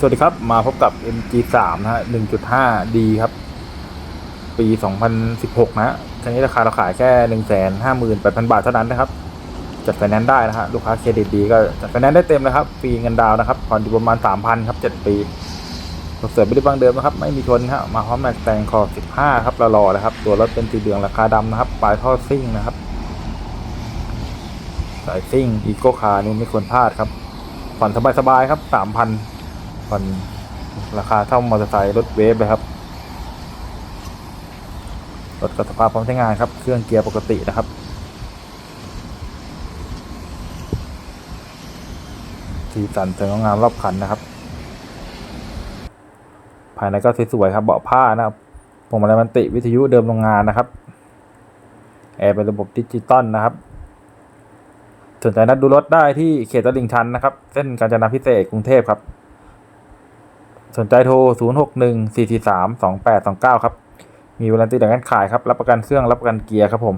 สวัสดีครับ มาพบกับ MG3 นะฮะ 1.5D ครับ ปี 2016 นะฮะคันนี้ราคาเราขายแค่ 158,000 บาทเท่านั้นนะครับ จัดไฟแนนซ์ได้นะฮะ ลูกค้าเครดิตดีก็จัดไฟแนนซ์ได้เต็มเลยครับ ฟรีเงินดาวนะครับ ผ่อนอยู่ประมาณ 3,000 ครับ 7 ปีรถเสริมไม่ได้บางเดิมนะครับ ไม่มีชนฮะ มาพร้อมแม็กแต่งขอบ15 ครับรอๆนะครับ ตัวรถเป็นสีเหลืองราคาดำนะครับ ปลายท่อซิ่งนะครับ สายซิ่งอีโก้คาร์นี่ไม่ควรพลาดครับผ่อนสบายๆครับ3,000 ผ่อนราคาเท่ามอเตอร์ไซค์รถเวฟเลยครับรถกับสภาพพร้อมใช้งานครับ เครื่องเกียร์ปกตินะครับ สีสันสวยงามรอบคันนะครับ ภายในก็สวยๆครับ เบาะผ้านะครับพวงมาลัยมันติวิทยุเดิมโรงงานนะครับ แอร์เป็นระบบดิจิตอลนะครับ สนใจนัดดูรถได้ที่เขตตลิ่งชันนะครับ เส้นกาญจนาพิเศษกรุงเทพครับ สนใจโทร 0 6 1 4 4 3 2 8 2 9 ครับ มีวารันตีหลังการขายครับ รับประกันเครื่อง รับประกันเกียร์ครับผม